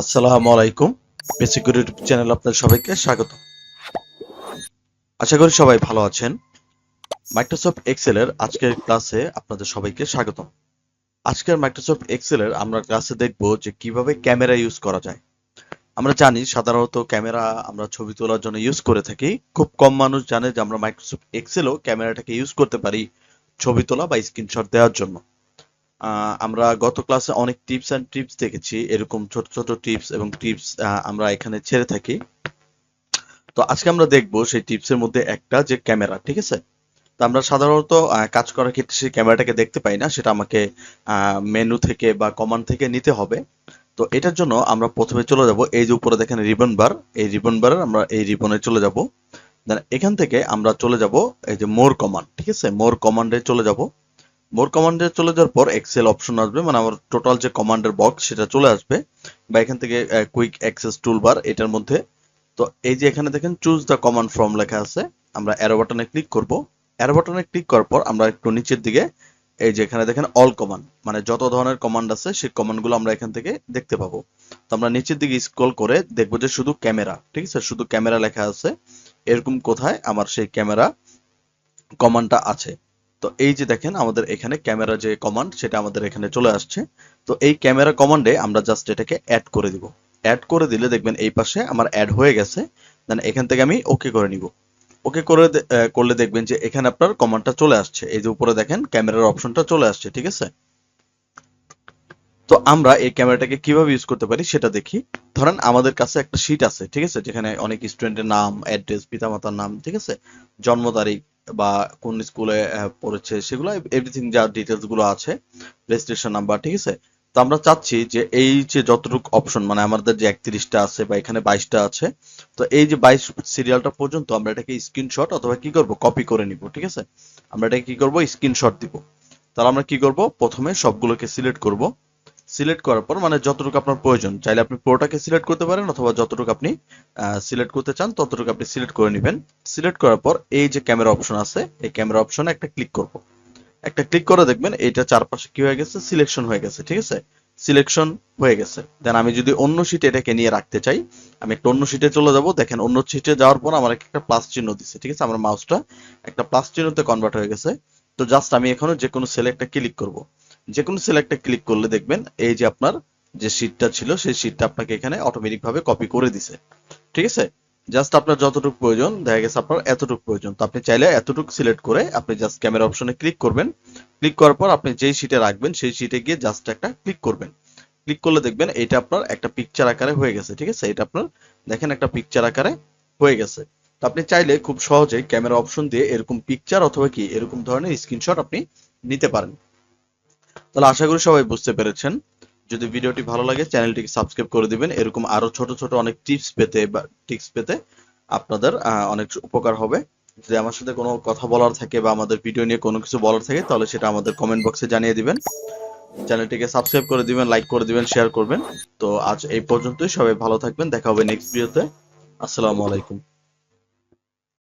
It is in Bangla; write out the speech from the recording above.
আসসালামু আলাইকুম। বেসিক ইউটিউব চ্যানেল আপনাদের সবাইকে স্বাগত। আশা করি সবাই ভালো আছেন। মাইক্রোসফট এক্সেল এর আজকের ক্লাসে আপনাদের সবাইকে স্বাগত। আজকের মাইক্রোসফট এক্সেল এর আমরা ক্লাসে দেখব যে কীভাবে ক্যামেরা ইউজ করা যায়। আমরা জানি সাধারণত ক্যামেরা আমরা ছবি তোলার জন্য ইউজ করে থাকি। খুব কম মানুষ জানে যে আমরা মাইক্রোসফট এক্সেলও ক্যামেরাটাকে ইউজ করতে পারি ছবি তোলা বা স্ক্রিনশট দেওয়ার জন্য। আমরা গত ক্লাসে অনেক টিপস অ্যান্ড টিপস দেখেছি। এরকম ছোট ছোট টিপস এবং টিপস আমরা এখানে ছেড়ে থাকি। তো আজকে আমরা দেখব সেই টিপসের মধ্যে একটা যে ক্যামেরা ঠিক আছে? তো আমরা সাধারণত কাজ করার ক্ষেত্রে সেই ক্যামেরাটাকে দেখতে পাই না, সেটা আমাকে মেনু থেকে বা কমান্ড থেকে নিতে হবে। তো এটার জন্য আমরা প্রথমে চলে যাব, এই যে উপরে দেখেন রিবন বার এই রিবন বারের আমরা এই রিবনে চলে যাব। দেন এখান থেকে আমরা চলে যাব, এই যে মোর কমান্ড ঠিক আছে? মোর কমান্ডে চলে যাব। মোর কমান্ডে চলে যাওয়ার পর এক্সেল অপশন আসবে মানে আমার টোটাল যে কমান্ডের বক্স সেটা চলে আসবে, বা এখান থেকে কুইক অ্যাক্সেস টুলবার এটার মধ্যে। তো এই যে এখানে দেখেন চুজ দ্য কমান্ড ফ্রম লেখা আছে, আমরা অ্যারো বাটনে ক্লিক করব। অ্যারো বাটনে ক্লিক করার পর আমরা একটু নিচের দিকে, এই যে এখানে দেখেন অল কমান্ড মানে যত ধরনের কমান্ড আছে, সেই কমান্ডগুলো আমরা এখান থেকে দেখতে পাবো। তো আমরা নিচের দিকে স্ক্রল করে দেখব যে শুধু ক্যামেরা ঠিক আছে? শুধু ক্যামেরা লেখা আছে, এরকম কোথায় আমার সেই ক্যামেরা কমান্ডটা আছে। তো এই যে দেখেন, আমাদের এখানে ক্যামেরা যে কমান্ড সেটা আমাদের এখানে চলে আসছে। তো এই ক্যামেরা কমান্ডে আমরা জাস্ট এটাকে অ্যাড করে দিব। অ্যাড করে দিলে দেখবেন এই পাশে আমার অ্যাড হয়ে গেছে। দেন এখান থেকে আমি ওকে করে নিব। ওকে করে করলে দেখবেন যে এখানে আপনার কমান্ডটা চলে আসছে। এই যে উপরে দেখেন, ক্যামেরার অপশনটা চলে আসছে, ঠিক আছে? তো আমরা এই ক্যামেরাটাকে কীভাবে ইউজ করতে পারি সেটা দেখি। ধরেন আমাদের কাছে একটা শীট আছে, ঠিক আছে? যেখানে অনেক স্টুডেন্টের নাম অ্যাড্রেস পিতামাতার নাম, ঠিক আছে? জন্ম তারিখ বা কোন স্কুলে পড়েছে সেগুলো এভরিথিং যা ডিটেলসগুলো আছে রেজিস্ট্রেশন নাম্বার ঠিক আছে? তো আমরা চাচ্ছি যে এই যে যতটুকু অপশন মানে আমাদের যে একত্রিশটা আছে বা এখানে বাইশটা আছে, তো এই যে বাইশ সিরিয়ালটা পর্যন্ত আমরা এটাকে স্ক্রিনশট অথবা কি করব? কপি করে নিব, ঠিক আছে? আমরা এটাকে কি করব? স্ক্রিনশট দিব। তাহলে আমরা কি করব? প্রথমে সবগুলোকে সিলেক্ট করব। সিলেক্ট করার পর মানে যতটুকু আপনার প্রয়োজন, চাইলে আপনি পুরোটাকে সিলেক্ট করতে পারেন অথবা যতটুকু আপনি সিলেক্ট করতে চান, ততটুকু আপনি সিলেক্ট করে নেবেন। সিলেক্ট করার পর, এই যে ক্যামেরা অপশন আছে, এই ক্যামেরা অপশনে একটা ক্লিক করব। একটা ক্লিক করে দেখবেন এটা চারপাশে কি হয়ে গেছে? সিলেকশন হয়ে গেছে, ঠিক আছে? সিলেকশন হয়ে গেছে। দেন আমি যদি অন্য শিটে এটাকে নিয়ে রাখতে চাই, আমি একটা অন্য শিটে চলে যাব। দেখেন, অন্য শিটে যাওয়ার পর আমার একটা প্লাস চিহ্ন দিচ্ছে ঠিক আছে? আমার মাউসটা একটা প্লাস চিহ্নতে কনভার্ট হয়ে গেছে। তো জাস্ট আমি এখানে যে কোনো সেলে একটা ক্লিক করব। যে কোনো সেলে একটা ক্লিক করলে দেখবেন এই যে আপনার যে শিটটা ছিল, সেই শিটটা আপনাকে এখানে অটোমেটিক ভাবে কপি করে দিছে। ঠিক আছে? জাস্ট আপনার যতটুকু প্রয়োজন, দেখা গেছে আপনার এতটুকু প্রয়োজন। তো আপনি চাইলে এতটুকু সিলেক্ট করে আপনি জাস্ট ক্যামেরা অপশনে ক্লিক করবেন। ক্লিক করার পর আপনি যেই শিটে রাখবেন, সেই শিটে গিয়ে জাস্ট একটা ক্লিক করবেন। ক্লিক করলে দেখবেন এটা আপনার একটা পিকচার আকারে হয়ে গেছে। ঠিক আছে? এটা আপনার দেখেন একটা পিকচার আকারে হয়ে গেছে। তো আপনি চাইলে খুব সহজেই ক্যামেরা অপশন দিয়ে এরকম পিকচার অথবা কি এরকম ধরনের স্ক্রিনশট আপনি নিতে পারেন। তাহলে আশা করি সবাই বুঝতে পেরেছেন। যদি ভিডিওটি ভালো লাগে, চ্যানেলটিকে সাবস্ক্রাইব করে দিবেন। এরকম আরও ছোট ছোট অনেক টিপস পেতে বা টিপস পেতে আপনাদের অনেক উপকার হবে। যদি আমার সাথে কোনো কথা বলার থাকে বা আমাদের ভিডিও নিয়ে কোনো কিছু বলার থাকে, তাহলে সেটা আমাদের কমেন্ট বক্সে জানিয়ে দিবেন। চ্যানেলটিকে সাবস্ক্রাইব করে দিবেন লাইক করে দিবেন শেয়ার করবেন। তো আজ এই পর্যন্তই। সবাই ভালো থাকবেন। দেখা হবে নেক্সট ভিডিওতে আসসালামু আলাইকুম।